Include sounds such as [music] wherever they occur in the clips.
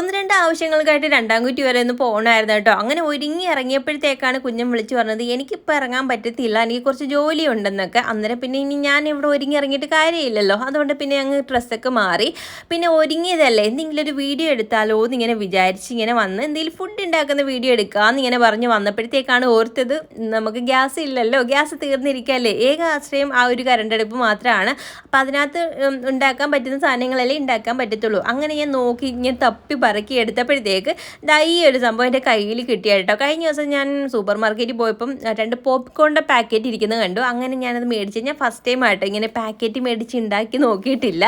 ഒന്ന് രണ്ട് ആവശ്യങ്ങൾക്കായിട്ട് രണ്ടാം കുറ്റി വരെ ഒന്ന് പോകണമായിരുന്നു കേട്ടോ. അങ്ങനെ ഒരുങ്ങി ഇറങ്ങിയപ്പോഴത്തേക്കാണ് കുഞ്ഞൻ വിളിച്ചു പറഞ്ഞത് എനിക്കിപ്പോൾ ഇറങ്ങാൻ പറ്റത്തില്ല എനിക്ക് കുറച്ച് ജോലി ഉണ്ടെന്നൊക്കെ അന്നേരം പിന്നെ ഇനി ഞാൻ ഇവിടെ ഒരുങ്ങി ഇറങ്ങിയിട്ട് കാര്യമില്ലല്ലോ. അതുകൊണ്ട് പിന്നെ അങ്ങ് ഡ്രസ്സൊക്കെ മാറി. പിന്നെ ഒരുങ്ങിയതല്ലേ എന്തെങ്കിലും ഒരു വീഡിയോ എടുത്താലോ എന്നിങ്ങനെ വിചാരിച്ച് ഇങ്ങനെ വന്ന് എന്തെങ്കിലും ഫുഡ് ഉണ്ടാക്കുന്ന വീഡിയോ എടുക്കാമെന്ന് ഇങ്ങനെ പറഞ്ഞ് വന്നപ്പോഴത്തേക്കാണ് ഓർത്തത് നമുക്ക് ഗ്യാസ് ഇല്ലല്ലോ ഗ്യാസ് തീർന്നിരിക്കല്ലേ ഏക ആശ്രയം ആ ഒരു കരണ്ടടുപ്പ് മാത്രമാണ് അപ്പം അതിനകത്ത് ഉണ്ടാക്കാൻ പറ്റുന്ന സാധനങ്ങളല്ലേ ഉണ്ടാക്കാൻ പറ്റത്തുള്ളൂ. അങ്ങനെ ഞാൻ നോക്കി ഇങ്ങനെ തപ്പി പറക്കി എടുത്തപ്പോഴത്തേക്ക് ദാ ഈ ഒരു സംഭവം എന്റെ കയ്യിൽ കിട്ടിയ കേട്ടോ കഴിഞ്ഞ ദിവസം ഞാൻ സൂപ്പർ മാർക്കറ്റിൽ പോയപ്പം രണ്ട് പോപ്കോണിന്റെ പാക്കറ്റ് ഇരിക്കുന്നത് കണ്ടു. അങ്ങനെ ഞാനത് മേടിച്ച് ഞാൻ ഫസ്റ്റ് ടൈം ആയിട്ട് ഇങ്ങനെ പാക്കറ്റ് മേടിച്ച് ഉണ്ടാക്കി നോക്കിയിട്ടില്ല.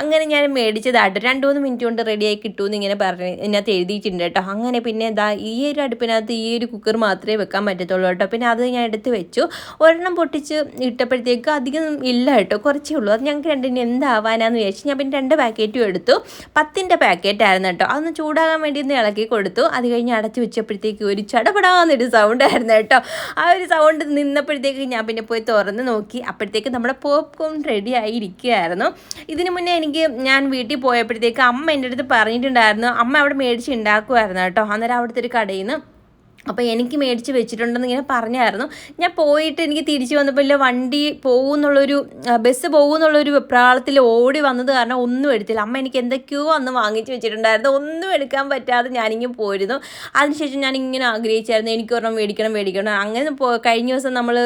അങ്ങനെ ഞാൻ മേടിച്ചതാട്ടോ. രണ്ട് മൂന്ന് മിനിറ്റ് കൊണ്ട് റെഡിയായി കിട്ടുമെന്ന് ഇങ്ങനെ പറഞ്ഞ് ഇതിനകത്ത് എഴുതിയിട്ടുണ്ട് കേട്ടോ. അങ്ങനെ പിന്നെ ദാ ഈ ഒരു അടുപ്പിനകത്ത് ഈ ഒരു കുക്കർ മാത്രമേ വെക്കാൻ പറ്റത്തുള്ളൂ കേട്ടോ. പിന്നെ അത് ഞാൻ എടുത്ത് വെച്ചു. ഒരെണ്ണം പൊട്ടിച്ച് ഇട്ടപ്പോഴത്തേക്ക് അധികം ഇല്ല കേട്ടോ. കുറച്ചേ ഉള്ളൂ. അത് ഞങ്ങൾക്ക് രണ്ടിന് എന്താവാനാന്ന് വിചാരിച്ചു ഞാൻ പിന്നെ രണ്ട് പാക്കറ്റും എടുത്തു. പത്തിന്റെ പാക്കറ്റ് ആയിരുന്നു കേട്ടോ. അതൊന്ന് ചൂടാകാൻ വേണ്ടി ഒന്ന് ഇളക്കി കൊടുത്തു. അത് കഴിഞ്ഞ് അടച്ചു വെച്ചപ്പോഴത്തേക്ക് ഒരു ചടപടാന്നൊരു സൗണ്ട് ആയിരുന്നു കേട്ടോ. ആ ഒരു സൗണ്ട് നിന്നപ്പോഴത്തേക്ക് ഞാൻ പിന്നെ പോയി തുറന്ന് നോക്കി. അപ്പോഴത്തേക്ക് നമ്മുടെ പോപ്കോൺ റെഡി ആയിരിക്കുകയായിരുന്നു. ഇതിനു മുന്നേ എനിക്ക് ഞാൻ വീട്ടിൽ പോയപ്പോഴത്തേക്ക് അമ്മ എന്റെ അടുത്ത് പറഞ്ഞിട്ടുണ്ടായിരുന്നു. അമ്മ അവിടെ മേടിച്ച് ഉണ്ടാക്കുമായിരുന്നു കേട്ടോ. അന്നേരം അവിടുത്തെ ഒരു കടയിൽ നിന്ന് അപ്പോൾ എനിക്ക് മേടിച്ച് വെച്ചിട്ടുണ്ടെന്ന് ഇങ്ങനെ പറഞ്ഞായിരുന്നു. ഞാൻ പോയിട്ട് എനിക്ക് തിരിച്ചു വന്നപ്പോൾ ഇല്ല വണ്ടി പോകുന്നുള്ളൊരു ആ, ബസ് പോകുന്നുള്ളൊരു പ്രാളത്തിൽ ഓടി വന്നത് കാരണം ഒന്നും എടുത്തില്ല. അമ്മ എനിക്ക് എന്തൊക്കെയോ അന്ന് വാങ്ങിച്ച് വെച്ചിട്ടുണ്ടായിരുന്നു. ഒന്നും എടുക്കാൻ പറ്റാതെ ഞാനിങ്ങനെ പോയിരുന്നു. അതിനുശേഷം ഞാൻ ഇങ്ങനെ ആഗ്രഹിച്ചായിരുന്നു. എനിക്ക് ഒരെണ്ണം മേടിക്കണം മേടിക്കണം. അങ്ങനെ കഴിഞ്ഞ ദിവസം നമ്മൾ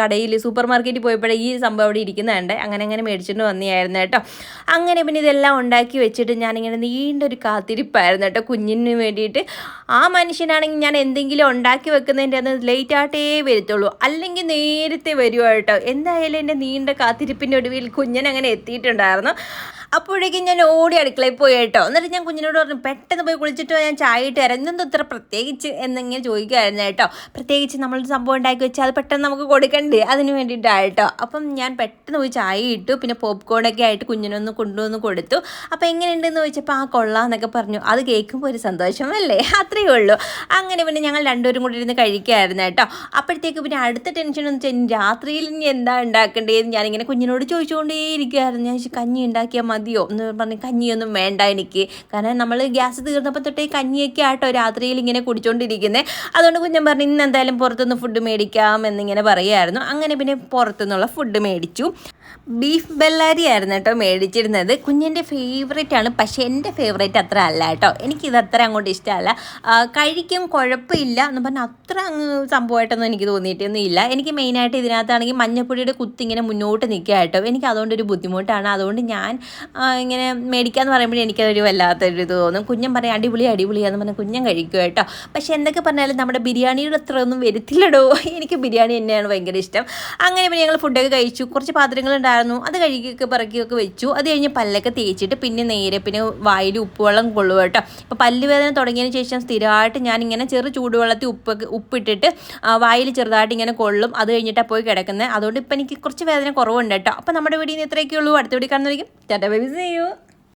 കടയിൽ സൂപ്പർ മാർക്കറ്റിൽ പോയപ്പോഴേ ഈ സംഭവം അവിടെ ഇരിക്കുന്നതുണ്ട് അങ്ങനെ അങ്ങനെ മേടിച്ചിട്ട് വന്നിയായിരുന്നു കേട്ടോ. അങ്ങനെ പിന്നെ ഇതെല്ലാം ഉണ്ടാക്കി വെച്ചിട്ട് ഞാനിങ്ങനെ നീണ്ടൊരു കാത്തിരിപ്പായിരുന്നു കേട്ടോ കുഞ്ഞിന് വേണ്ടിയിട്ട്. ആ മനുഷ്യനാണെങ്കിൽ ഞാൻ എന്തെങ്കിലും ഉണ്ടാക്കി വെക്കുന്നതിന്റെ അന്ന് ലേറ്റ് ആയിട്ടേ വരത്തുള്ളൂ. അല്ലെങ്കിൽ നേരത്തെ കേട്ടോ. എന്തായാലും എന്റെ നീണ്ട കാത്തിരിപ്പിന്റെ ഒടുവിൽ കുഞ്ഞൻ അങ്ങനെ എത്തിയിട്ടുണ്ടായിരുന്നു. അപ്പോഴേക്കും ഞാൻ ഓടി അടുക്കളയിൽ പോയി കേട്ടോ. എന്നിട്ട് ഞാൻ കുഞ്ഞിനോട് പറഞ്ഞു പെട്ടെന്ന് പോയി കുളിച്ചിട്ട് ഞാൻ ചായ ഇട്ട് തരാം. ഇന്നെന്തോ ഇത്ര പ്രത്യേകിച്ച് എന്നിങ്ങനെ ചോദിക്കുമായിരുന്നു കേട്ടോ. പ്രത്യേകിച്ച് നമ്മളൊരു സംഭവം ഉണ്ടാക്കി വെച്ചാൽ അത് പെട്ടെന്ന് നമുക്ക് കൊടുക്കണ്ടേ? അതിന് വേണ്ടിയിട്ടാണ് കേട്ടോ. അപ്പം ഞാൻ പെട്ടെന്ന് പോയി ചായ ഇട്ടു. പിന്നെ പോപ്കോണൊക്കെ ആയിട്ട് കുഞ്ഞിനൊന്ന് കൊണ്ടുവന്ന് കൊടുത്തു. അപ്പോൾ എങ്ങനെയുണ്ടെന്ന് ചോദിച്ചപ്പോൾ ആ കൊള്ളാന്നൊക്കെ പറഞ്ഞു. അത് കേൾക്കുമ്പോൾ ഒരു സന്തോഷമല്ലേ? [laughs] അത്രയേ ഉള്ളൂ. അങ്ങനെ പിന്നെ ഞങ്ങൾ രണ്ടുപേരും കൂടി ഇരുന്ന് കഴിക്കുകയായിരുന്നു കേട്ടോ. അപ്പോഴത്തേക്ക് പിന്നെ അടുത്ത ടെൻഷൻ എന്ന് വെച്ചാൽ രാത്രിയിൽ ഇനി എന്താ ഉണ്ടാക്കേണ്ടതെന്ന് ഞാനിങ്ങനെ കുഞ്ഞിനോട് ചോദിച്ചുകൊണ്ടേ ഇരിക്കുകയായിരുന്നു ഞാൻ കഞ്ഞി ഉണ്ടാക്കിയാൽ മതിയോ എന്ന് പറഞ്ഞ് കഞ്ഞിയൊന്നും വേണ്ട എനിക്ക്. കാരണം നമ്മൾ ഗ്യാസ് തീർന്നപ്പോൾ തൊട്ടേ കഞ്ഞിയൊക്കെ ആട്ടോ രാത്രിയിൽ ഇങ്ങനെ കുടിച്ചുകൊണ്ടിരിക്കുന്നത് അതുകൊണ്ട് കുഞ്ഞൻ പറഞ്ഞു ഇന്ന് എന്തായാലും പുറത്തുനിന്ന് ഫുഡ് മേടിക്കാം എന്നിങ്ങനെ പറയുമായിരുന്നു അങ്ങനെ പിന്നെ പുറത്തുനിന്നുള്ള ഫുഡ് മേടിച്ചു. ബീഫ് ബെല്ലാരി ആയിരുന്നു കേട്ടോ മേടിച്ചിരുന്നത്. കുഞ്ഞിന്റെ ഫേവറേറ്റ് ആണ്. പക്ഷേ എന്റെ ഫേവറേറ്റ് അത്ര അല്ല കേട്ടോ. എനിക്കിത് അത്ര അങ്ങോട്ട് ഇഷ്ടമല്ല. കഴിക്കും കുഴപ്പമില്ല എന്ന് പറഞ്ഞാൽ അത്ര അങ്ങ് സംഭവമായിട്ടൊന്നും എനിക്ക് തോന്നിയിട്ടൊന്നും ഇല്ല. എനിക്ക് മെയിനായിട്ട് ഇതിനകത്താണെങ്കിൽ മഞ്ഞപ്പൊടിയുടെ കുത്തി ഇങ്ങനെ മുന്നോട്ട് നിൽക്കുക കേട്ടോ. എനിക്ക് അതുകൊണ്ടൊരു ബുദ്ധിമുട്ടാണ്. അതുകൊണ്ട് ഞാൻ ഇങ്ങനെ മേടിക്കാന്ന് പറയുമ്പോഴേ എനിക്കതൊരു വല്ലാത്തൊരു ഇത് തോന്നും. കുഞ്ഞൻ പറയും അടിപൊളി അടിപൊളിയാന്ന് പറഞ്ഞാൽ കുഞ്ഞൻ കഴിക്കും കേട്ടോ. പക്ഷേ എന്തൊക്കെ പറഞ്ഞാലും നമ്മുടെ ബിരിയാണിയുടെ അത്ര ഒന്നും വരത്തില്ലടോ. എനിക്ക് ബിരിയാണി തന്നെയാണ് ഭയങ്കര ഇഷ്ടം. അങ്ങനെ ഞങ്ങൾ ഫുഡൊക്കെ കഴിച്ചു. കുറച്ച് പാത്രങ്ങളുണ്ടായിരുന്നു അത് കഴുകിയൊക്കെ പിറക്കിയൊക്കെ വെച്ചു. അത് കഴിഞ്ഞ് പല്ലൊക്കെ തേച്ചിട്ട് പിന്നെ നേരെ പിന്നെ വായിൽ ഉപ്പുവെള്ളം കൊള്ളുക കേട്ടോ. ഇപ്പോൾ പല്ലുവേദന തുടങ്ങിയതിന് ശേഷം സ്ഥിരമായിട്ട് ഞാൻ ഇങ്ങനെ ചെറു ചൂടുവെള്ളത്തിൽ ഉപ്പ് ഉപ്പിട്ടിട്ട് വായിൽ ചെറുതായിട്ട് ഇങ്ങനെ കൊള്ളും. അത് കഴിഞ്ഞിട്ടാണ് പോയി കിടക്കുന്നത് അതുകൊണ്ട് ഇപ്പം എനിക്ക് കുറച്ച് വേദന കുറവുണ്ട് കേട്ടോ. അപ്പം നമ്മുടെ വീടിന് നിന്ന് ഇത്രയൊക്കെ ഉള്ളൂ. അടുത്ത വീട്ടിൽ കാണുന്നതായിരിക്കും ചേട്ടാ ബൈ ചെയ്യൂ